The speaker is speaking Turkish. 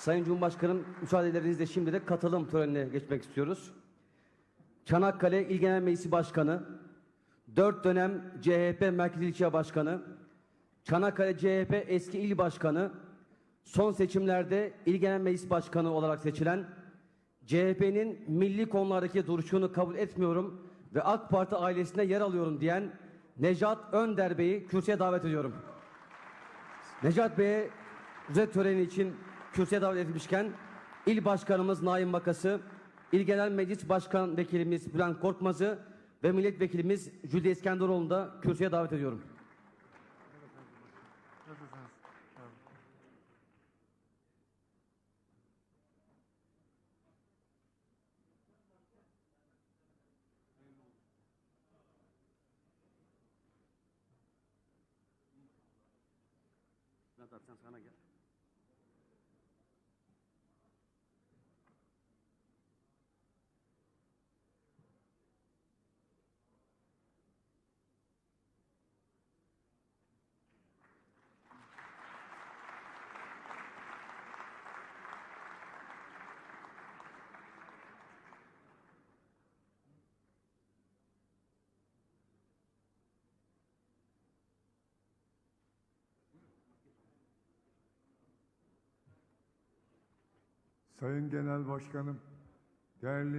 Sayın Cumhurbaşkanım müsaadelerinizle şimdi de katılım törenine geçmek istiyoruz. Çanakkale İl Genel Meclisi Başkanı, 4 dönem CHP Merkez İlçe Başkanı, Çanakkale CHP eski il başkanı, son seçimlerde İl Genel Meclis Başkanı olarak seçilen, CHP'nin milli konulardaki duruşunu kabul etmiyorum ve AK Parti ailesine yer alıyorum diyen Necat Önder Bey'i kürsüye davet ediyorum. Necat Bey'e ücret töreni için kürsüye davet edilmişken İl Başkanımız Naim Makası, İl Genel Meclis Başkan Vekilimiz Bülent Korkmaz'ı ve Milletvekilimiz Jülde İskenderoğlu'nu da kürsüye davet ediyorum. Bülent sana gel. Sayın Genel Başkanım, değerli